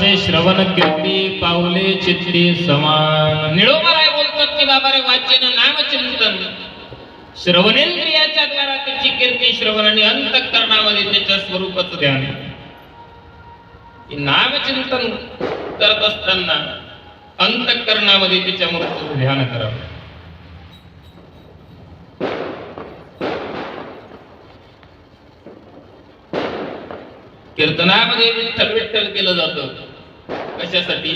वाचे श्रवण कीर्ती पावले चित्ती समान. निळोबाराय बोलतात की बाबा रे वाचन नामचिंतन श्रवणेंद्रियाच्या द्वारा त्याची कीर्ती श्रवण आणि अंतकरणामध्ये त्याच्या स्वरूपाचं ध्यान नामचिंतन करत असताना अंतकरणामध्ये त्याच्या मूर्तीचं ध्यान करावं. कीर्तनामध्ये विठ्ठल विठ्ठल केलं जातं. कशासाठी?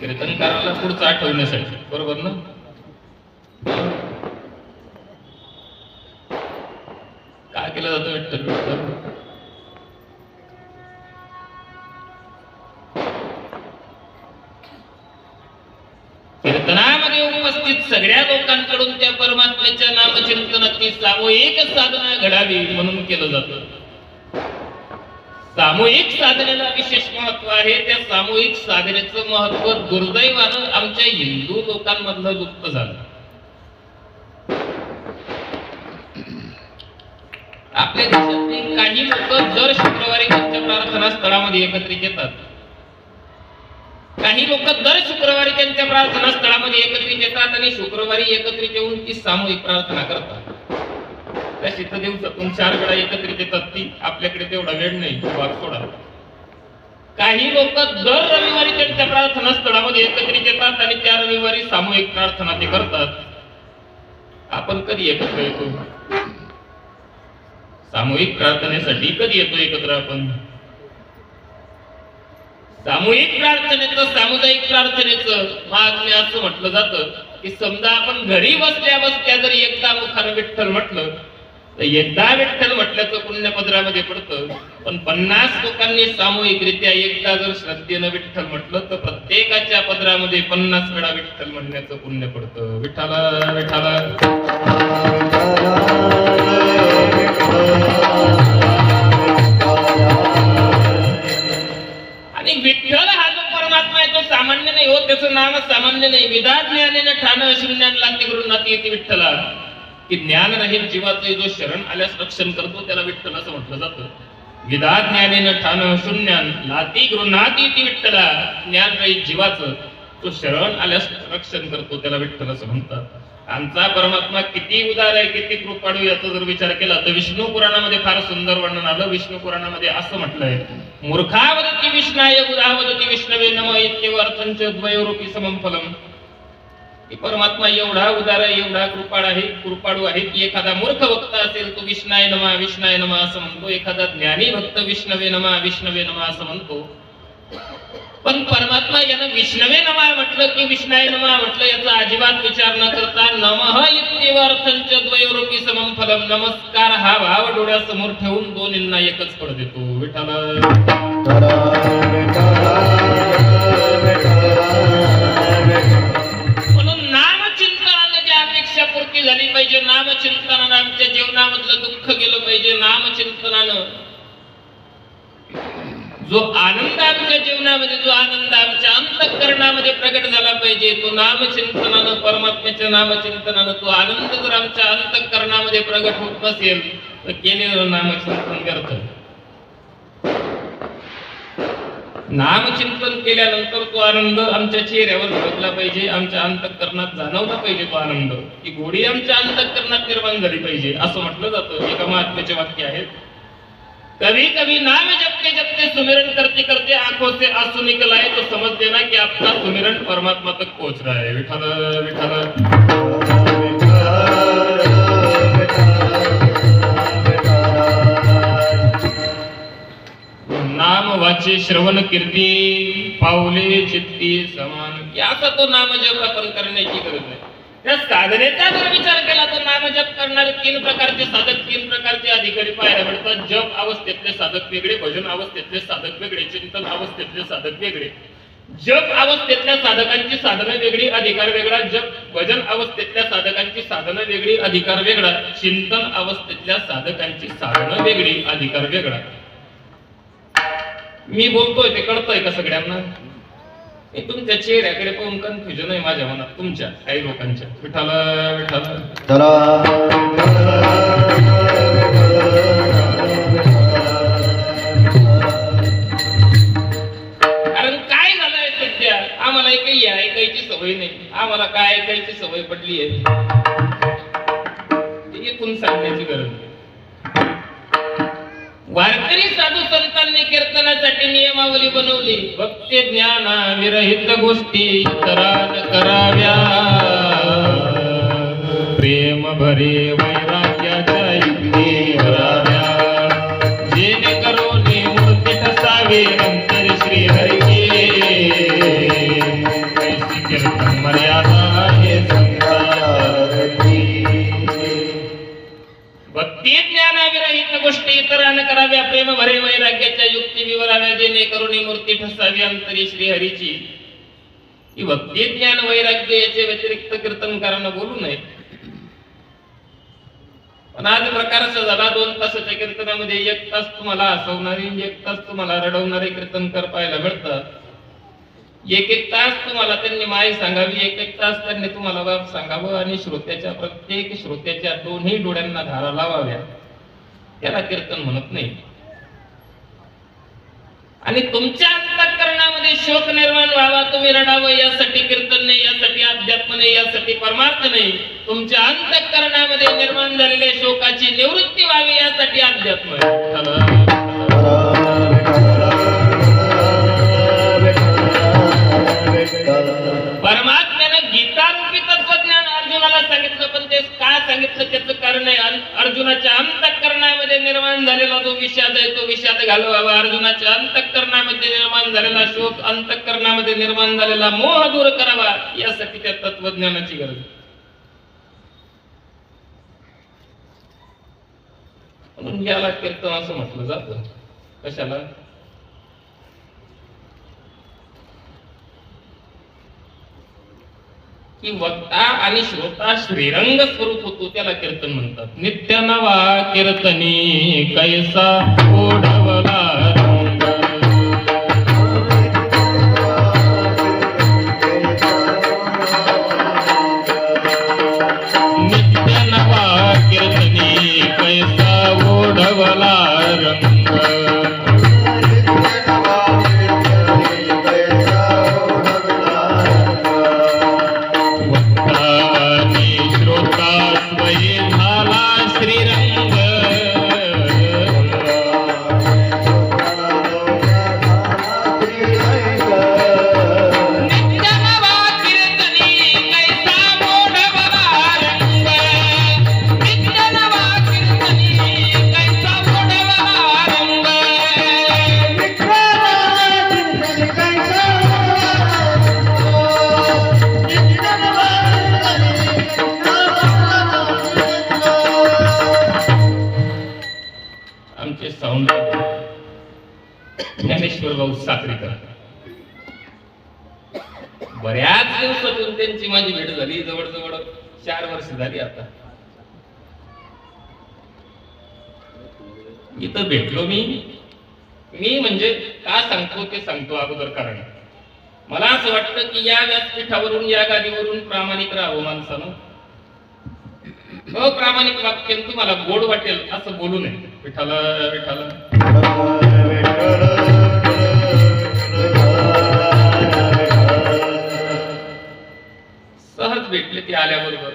कीर्तनकाराला पुढचं आठवण्यासाठी बरोबर ना? काय केलं जातं विठ्ठल विठ्ठल कीर्तनामध्ये उपस्थित सगळ्या लोकांकडून त्या परमात्म्याच्या नामचिंतनाची सामूहिक साधना घडावी म्हणून केलं जातं. सामूहिक साधनेला विशेष महत्त्व आहे. त्या सामूहिक साधनेचं महत्त्व दुर्दैवानं आमच्या हिंदू लोकांमधलं लुप्त झालं. आपल्या देशातील काही लोक दर शुक्रवारी त्यांच्या प्रार्थना स्थळामध्ये एकत्रित येतात. काही लोक दर शुक्रवारी त्यांच्या प्रार्थना स्थळामध्ये एकत्रित येतात आणि शुक्रवारी एकत्रित येऊन ती सामूहिक प्रार्थना करतात. त्या शीत दिवसातून चार वेळा एकत्रित येतात ती आपल्याकडे तेवढा वेळ नाही वाद सोडा. काही लोक दर रविवारी त्यांच्या प्रार्थना स्थळामध्ये एकत्रित येतात आणि त्या रविवारी सामूहिक प्रार्थना ते करतात. आपण कधी एकत्र येतो? सामूहिक प्रार्थनेसाठी कधी येतो एकत्र आपण? सामूहिक प्रार्थनेचं सामुदायिक प्रार्थनेचं महात्म्य असं म्हटलं जातं की समजा आपण घरी बसल्या बसल्या जर एकदा मुखानं विठ्ठल म्हटलं तर एकदा विठ्ठल म्हटल्याचं पुण्य पदरामध्ये पडतं पण पन्नास लोकांनी सामूहिकरित्या एकदा जर श्रद्धेनं विठ्ठल म्हटलं तर प्रत्येकाच्या पदरामध्ये पन्नास वेळा विठ्ठल म्हणण्याचं पुण्य पडतं. विठ्ठला विठ्ठला. आणि विठ्ठल हा जो परमात्मा आहे तो सामान्य नाही हो त्याचं नाम सामान्य नाही. विदा ज्ञानेनं ठाण शून्यान लागते करून नाती येते विठ्ठला. की ज्ञान रहित जीवाचं जो शरण आल्यास रक्षण करतो त्याला विठ्ठल असं म्हटलं जातं. विदा ज्ञानेनं ठाण शून्यान लाती गृहाती ती विठ्ठला. ज्ञान जीवाचं. तो शरण आल्यास रक्षण करतो त्याला विठ्ठल असं म्हणतात. आमचा परमात्मा किती उदार आहे किती कृपाळू याचा जर विचार केला तर विष्णू पुराणामध्ये फार सुंदर वर्णन आलं. विष्णू पुराणामध्ये असं म्हटलंय मूर्खावदती विष्णाय उदावदती विष्णवे नम इत्येव अर्थंच द्वयोरूपी समम फलम. की परमात्मा एवढा उदार आहे एवढा कृपाळ आहे कृपाळू आहे की एखादा मूर्ख भक्त असेल तो विष्णाय नमा विष्णाय नमा असं म्हणतो. एखादा ज्ञानी भक्त विष्णवे नमा विष्णवे नमा असं म्हणतो. पण परमात्मा यानं विष्णवे नमा म्हटलं की विष्णाय नमा म्हटलं याचा अजिबात विचार न करता नमः इत्येव द्वयोरूपी समम फलम नमस्कार हा भाव डोळ्यासमोर ठेवून दोन्हींना एकच फळ देतो. विठाला मुक्ती झाली पाहिजे नामचिंतनानं. आमच्या जीवनामधलं दुःख गेलं पाहिजे नामचिंतनानं. जो आनंद आमच्या जीवनामध्ये जो आनंद आमच्या अंतकरणामध्ये प्रकट झाला पाहिजे तो नामचिंतनानं परमात्म्याच्या नामचिंतनानं तो आनंद जर आमच्या अंतःकरणामध्ये प्रगट होत नसेल तर केलेलं नामचिंतन करत नामचिंतन केल्यानंतर तो आनंद आमच्या चेहऱ्यावर झळकला पाहिजे आमच्या अंतःकरणात जाणवला पाहिजे तो आनंद. की गोडी आमच्या अंतःकरणात निर्माण झाली पाहिजे असं म्हटलं जातं. एका महात्म्याचे वाक्य आहेत कभी कभी नाम जपते जपते सुमिरन करते करते आंखों से आंसू निकल आए तो समझ देना कि आपका सुमिरन परमात्मा तक पहुंच रहा है. विठाल विठाल नाम वाचे श्रवण कीर्ती पावले चित्ती समान. याचा तो नामजप आपण करण्याची गरज आहे त्या साधनेचा जर विचार केला तर नामजप करणारे तीन प्रकारचे साधक तीन प्रकारचे अधिकारी पाहायला मिळतात. जप अवस्थेतले साधक वेगळे भजन अवस्थेतले साधक वेगळे चिंतन अवस्थेतले साधक वेगळे. जप अवस्थेतल्या साधकांची साधनं वेगळी अधिकार वेगळा. जप भजन अवस्थेतल्या साधकांची साधनं वेगळी अधिकार वेगळा. चिंतन अवस्थेतल्या साधकांची साधनं वेगळी अधिकार वेगळा. मी बोलतोय ते कळतंय का सगळ्यांना? तुमच्या चेहऱ्याकडे पाहून कन्फ्युजन आहे माझ्या मनात तुमच्या काही लोकांच्या. विठाला विठाल कारण काय झालंय सध्या? आम्हाला काही ऐकायची सवय नाही. आम्हाला काय ऐकायची सवय पडली आहे इथून सांगण्याची गरज नाही. वारकरी साधू संतांनी कीर्तनासाठी नियमावली बनवली. भक्ती ज्ञाना विरहित गोष्टी कराव्या. प्रेम भरे वय युक्ती करुणी मूर्ती ठसावी अंतरी श्रीहरीची. ही भक्ती ज्ञान वैराग्य याचे व्यतिरिक्त कीर्तनकारांना बोलू नये. पण आज प्रकार झाला दोन तासाच्या कीर्तनामध्ये एक तास तुम्हाला हसवणारे एक तास तुम्हाला रडवणारे कीर्तनकार पाहायला मिळतात. एक एक तास तुम्हाला त्यांनी माय सांगावी एक एक तास त्यांनी तुम्हाला बाप सांगावं आणि श्रोत्याच्या प्रत्येक श्रोत्याच्या दोन्ही डोळ्यांना धारा लावाव्या. त्याला कीर्तन म्हणत नाही. आणि तुमच्या अंतकरणामध्ये शोक निर्माण व्हावा तुम्ही रडावं यासाठी कीर्तन नाही यासाठी अध्यात्म नाही यासाठी परमार्थ नाही. तुमच्या अंतकरणामध्ये निर्माण झालेल्या शोकाची निवृत्ती व्हावी यासाठी अध्यात्म आहे. परमात्म्यानं गीतारूपी तत्वज्ञान अर्जुनाला सांगितलं पण ते का सांगितलं त्याचं कारण आहे? अर्जुनाच्या अर्जुनाच्या अंतकरणामध्ये निर्माण झालेला जो विषाद आहे तो विषाद घालवावा अर्जुनाच्या अंतःकरणामध्ये निर्माण झालेला शोक अंतःकरणामध्ये निर्माण झालेला मोह दूर करावा यासाठी त्या तत्वज्ञानाची गरज आहे. म्हणून याला कीर्तन असं म्हटलं जात. कशाला? की वक्ता आणि श्रोता श्रीरंग स्वरूप होतो त्याला कीर्तन म्हणतात. नित्य नवा कीर्तनी कैसा ओढवला इथं भेटलो मी. मी म्हणजे का सांगतो ते सांगतो अगोदर कारण. मला असं वाटतं की या व्यासपीठावरून या गादीवरून प्रामाणिक राहावं माणसानं. अप्रामाणिक वाक्य तुम्हाला गोड वाटेल असं बोलू नये. पिठाला विठाला सहज भेटले ते आल्याबरोबर.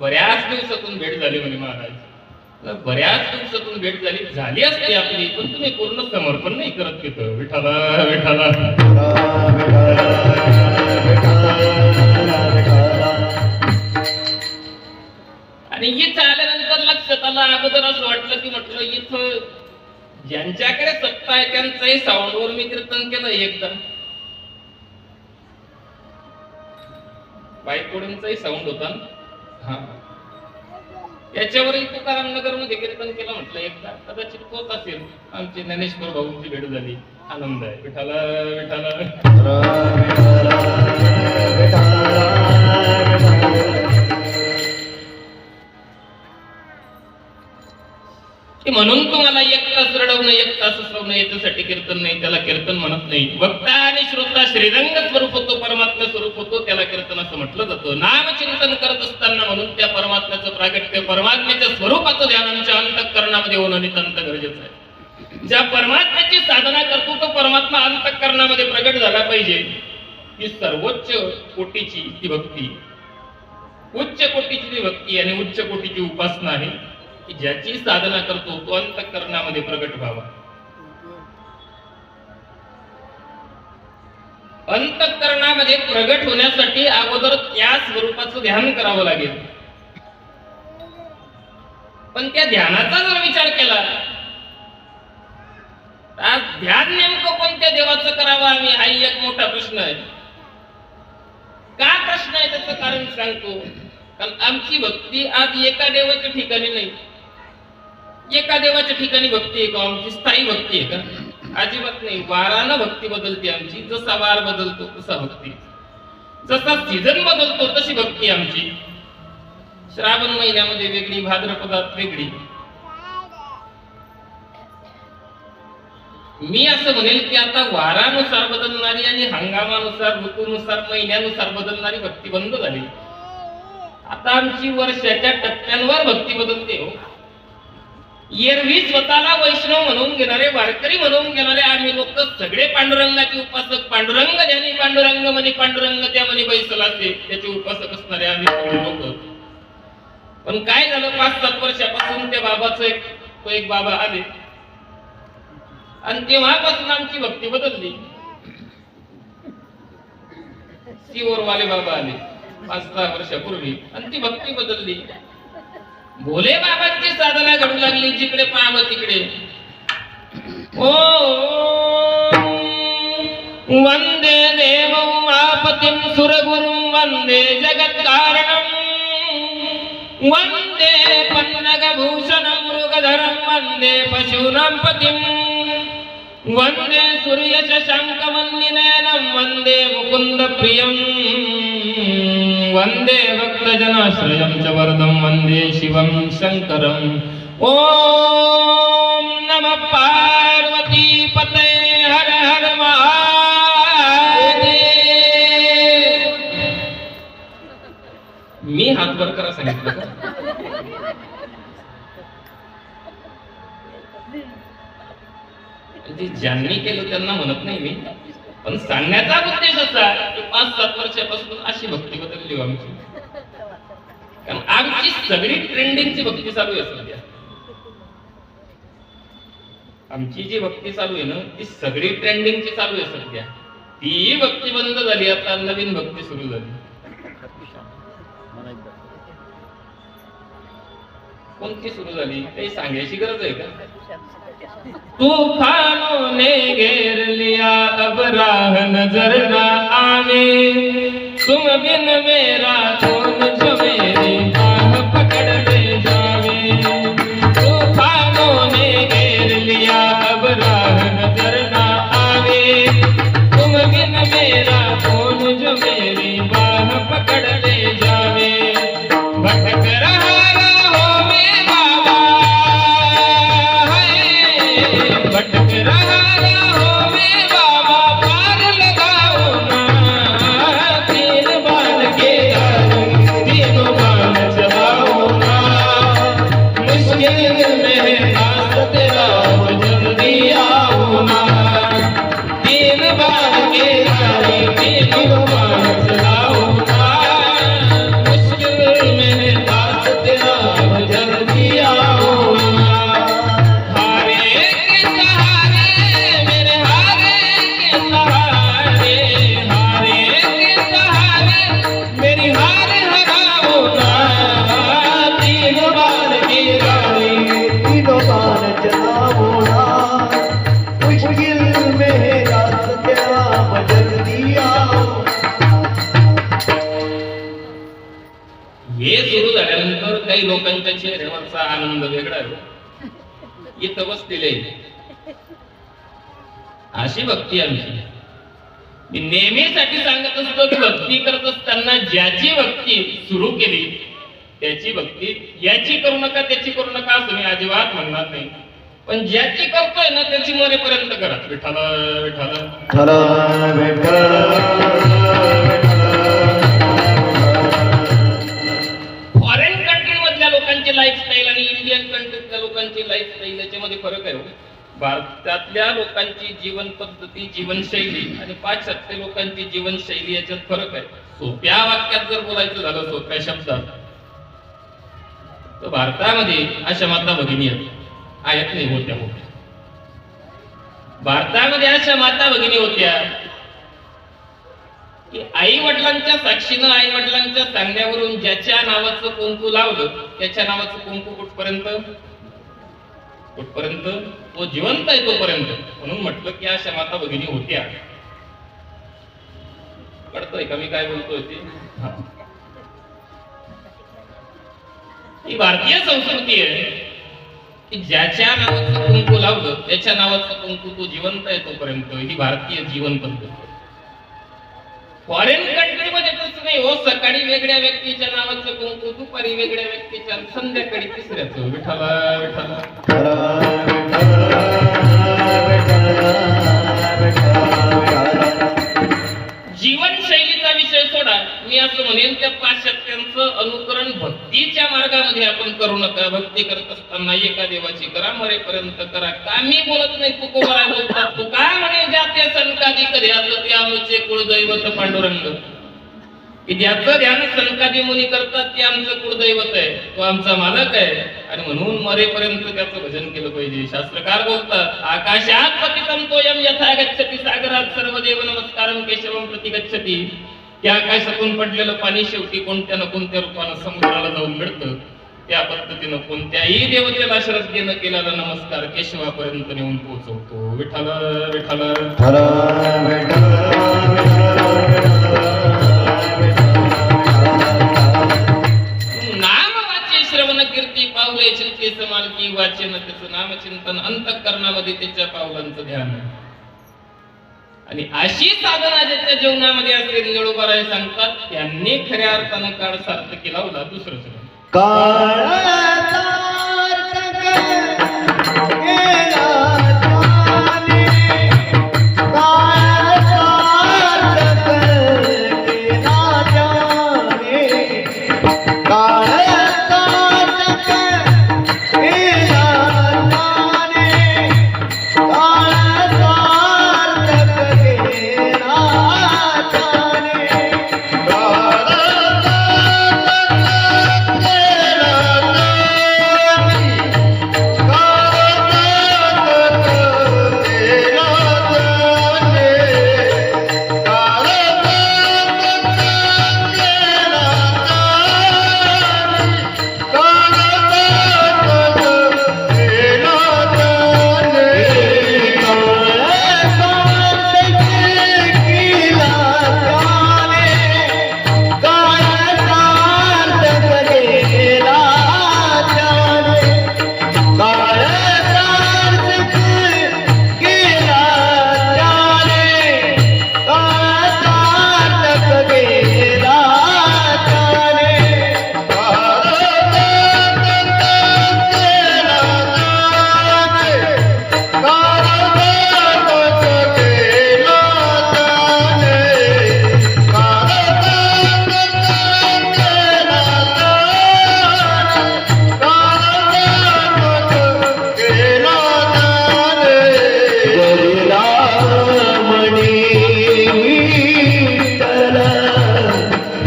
बऱ्याच दिवसातून भेट झाली म्हणे महाराज. बऱ्याच दिवसातून भेट झाली झाली असते आपली पण तुम्ही पूर्ण समर्पण नाही करत तिथं. विठाला विठाला आणि इथं आल्यानंतर लक्षात आलं अगोदर असं वाटलं की म्हटलं इथं ज्यांच्याकडे सत्ता आहे त्यांचंही साऊंडवर मी कीर्तन केलं एकदा. बायकोडींचाही साऊंड होता. ना हा. याच्यावरही तुकाराम नगरमध्ये कीर्तन केलं म्हटलं एकदा. कदाचित होत असेल. आमची ज्ञानेश्वर भाऊंची भेट झाली. आनंद आहे. विठाला विठाला म्हणून तुम्हाला एक तास रडवणं एक तास हसवणं याच्यासाठी कीर्तन नाही त्याला कीर्तन म्हणत नाही. वक्ता आणि श्रोता श्रीरंग स्वरूप होतो परमात्मा स्वरूप होतो त्याला कीर्तन असं म्हटलं जातं. नामचिंतन करत असताना म्हणून त्या परमात्म्याचं प्रागट्य परमात्म्याच्या स्वरूपाचं ध्यान आमच्या होणं नितांत गरजेचं आहे. ज्या परमात्म्याची साधना करतो तो परमात्मा अंतःकरणामध्ये प्रगट झाला पाहिजे. ही सर्वोच्च कोटीची ती भक्ती. उच्च कोटीची ती भक्ती आणि उच्च कोटीची उपासना आहे. की ज्याची साधना करतो तो अंतकरणामध्ये प्रगट व्हावा? अंतकरणामध्ये प्रगट होण्यासाठी अगोदर त्या स्वरूपाचं ध्यान करावं लागेल. पण त्या ध्यानाचा जर विचार केला आज ध्यान नेमकं कोणत्या देवाचं करावं? आम्ही हा एक मोठा प्रश्न आहे. का प्रश्न आहे? त्याचं कारण सांगतो. कारण आमची भक्ती आज एका देवाच्या ठिकाणी नाही. एका देवाच्या ठिकाणी भक्ती आहे का? आमची स्थायी भक्ती आहे का? अजिबात नाही. वारानं भक्ती बदलते आमची. जसा वार बदलतो तसा भक्ती. जसा सीझन बदलतो तशी भक्ती आमची. श्रावण महिन्यामध्ये वेगळी भाद्रपदात वेगळी. मी असं म्हणेल की आता वारानुसार बदलणारी आणि हंगामानुसार ऋतूनुसार महिन्यानुसार बदलणारी भक्ती बंद झाली. आता आमची वर्षाच्या टप्प्यांवर भक्ती बदलते हो. एरवी स्वतःला वैष्णव म्हणून घेणारे वारकरी म्हणून घेणारे आम्ही लोक सगळे पांडुरंगाचे उपासक. पांडुरंग ज्याने पांडुरंग म्हणे पांडुरंग त्या म्हणे बैसला त्याचे उपासक असणारे आम्ही सगळे लोक. पण काय झालं पाच सात वर्षापासून त्या बाबाचं एक तो एक बाबा आले. आणि तेव्हापासून आमची भक्ती बदलली. सिओर वाले बाबा आले पाच सहा वर्षापूर्वी. आणि ती भक्ती बदलली. भोले बाबांची साधना घडू लागली जिकडे पाहावं तिकडे. ओ वंदे देव उमापतीं सुरगुरुं वंदे जगत्कारणं वंदे पन्नगभूषणं मृगधरं वंदे पशूनां पतिम् वंदे सूर्यशशाङ्कमन्निनयनं वन्दे मुकुन्दप्रियं। वन्दे भक्तजनाश्रयं च वरदं वन्दे शिवं शङ्करम्। ॐ नमः पार्वती पते हर हर महादेव। मी हात वर करा सांगितलं ते ज्यांनी केलं त्यांना म्हणत नाही मी. पण सांगण्याचा उद्देश असा की पाच सात वर्षापासून अशी भक्ती बदलली हो आमची. कारण आमची सगळी ट्रेंडिंगची भक्ती चालू आहे सध्या. आमची जी भक्ती चालू आहे ना ती सगळी ट्रेंडिंगची चालू आहे सध्या. ती भक्ती बंद झाली आता नवीन भक्ती सुरू झाली. कोणती सुरू झाली? काही सांगायची गरज आहे का? तूफानों ने घेर लिया अब राह नजर न आवे तुम बिन मेरा कौन काही लोकांच्या चेहऱ्यावरचा आनंद वेगळा आहे. इथं बसलेले अशी भक्ती आमची. मी नेहमीसाठी सांगत असतो की भक्ती करत असताना ज्याची भक्ती सुरू केली त्याची भक्ती याची करू नका त्याची करू नका असं मी अजिबात म्हणणार नाही. पण ज्याची करतोय ना त्याची मरेपर्यंत करा. विठाला विठाला भारताची लाईफस्टाईल आणि इंडियन कंट्रीतल्या लोकांची लाईफस्टाईल याच्यामध्ये फरक आहे हो. भारतातल्या लोकांची जीवन पद्धती जीवनशैली आणि पाश्चात्य लोकांची जीवनशैली याच्यात फरक आहे. सोप्या वाक्यात जर बोलायचं झालं सोप्या शब्दात तर भारतामध्ये अशा माता भगिनी आहेत. आहेत नाही होत्या होत्या भारतामध्ये अशा माता भगिनी होत्या की आई वडिलांच्या साक्षीनं आई वडिलांच्या सांगण्यावरून ज्याच्या नावाचं कुंकू लावलं त्याच्या नावाचं कुंकू कुठपर्यंत? कुठपर्यंत? तो जिवंत आहे तोपर्यंत. म्हणून म्हटलं की अशा माता भगिनी होत्या. कळतंय का मी काय बोलतोय ते? ही भारतीय संस्कृती आहे की ज्याच्या नावाचं कुंकू लावलं त्याच्या नावाचं कुंकू तो जिवंत आहे तोपर्यंत. ही भारतीय जीवन पद्धती फॉरेन कंट्रीमध्ये तसं नाही हो. सकाळी वेगळ्या व्यक्तीच्या नावाचं कुंकू दुपारी वेगळ्या व्यक्तीच्या संध्याकाळी तिसऱ्याचं. विठाला विठाला जीवनशैलीचा विषय सोडा. मी असं म्हणेन त्या पाश्चात्यांचं अनुकरण भक्तीच्या मार्गामध्ये आपण करू नका. भक्ती करत असताना एका देवाची करा मरेपर्यंत करा. का मी बोलत नाही तू कोणाला बोलतात तू काय ते जाते सनकादी कधी ते आमचे कुळदैवत पांडुरंग. की ज्याचं ध्यान सनकादी मुनी करतात ते आमचं कुळदैवत आहे. तो आमचा मालक आहे. आणि म्हणून मरेपर्यंत त्याचं भजन केलं पाहिजे. शास्त्रकार बोलतात आकाशात पतितम तोयम यथा गच्छती सागरात सर्व देव नमस्कार केशवम प्रति गच्छती त्या आकाशातून पडलेलं पाणी शेवटी कोणत्या ना कोणत्या रूपानं समुद्राला जाऊन मिळतं. त्या पद्धतीनं कोणत्याही देवतेला श्रद्धेनं केलेला नमस्कार केशवापर्यंत नेऊन पोहोचवतो. विठाल विठाल नाम वाचे श्रवण कीर्ती पावले चिंते मालकी वाचन त्याचं नामचिंतन अंतकरणामध्ये त्याच्या पावलांचं ध्यान. आणि अशी साधना ज्याच्या जीवनामध्ये असलेली निळोबाराय सांगतात त्यांनी खऱ्या अर्थानं काळ साध केला होता दुसरंच नाही. काळ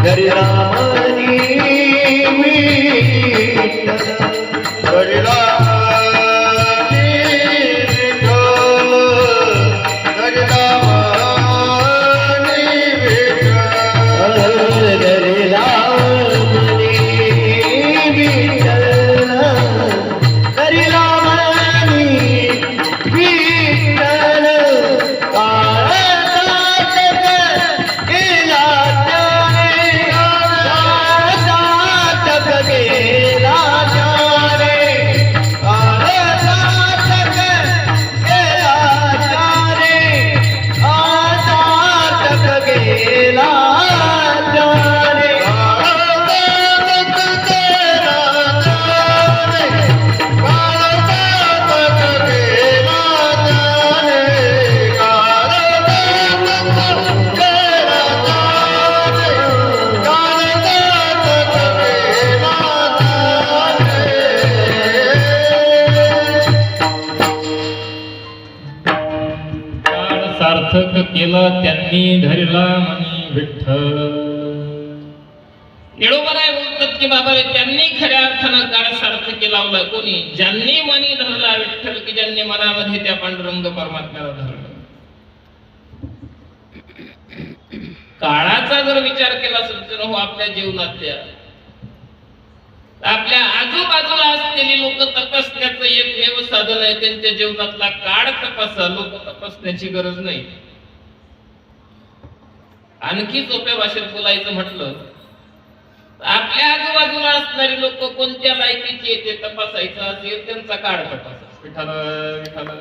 हरी रामानी ज्यांनी खऱ्या अर्थानं काळ सार्थकी लावला कोणी? ज्यांनी मनी धरला विठ्ठल की ज्यांनी मनामध्ये त्या पांडुरंग परमात्म्याला धरलं? काळाचा जर विचार केला सज्जन हो आपल्या जीवनातल्या आपल्या आजूबाजूला असलेली लोक तपासण्याचं एकमेव साधन आहे त्यांच्या जीवनातला काळ तपासा लोक तपासण्याची गरज नाही. आणखी सोप्या भाषेत बोलायचं म्हटलं आपल्या आजूबाजूला असणारी लोक कोणत्या लायकीचे ते तपासायचं असेल त्यांचा काळ पटाचा विठाला विठाला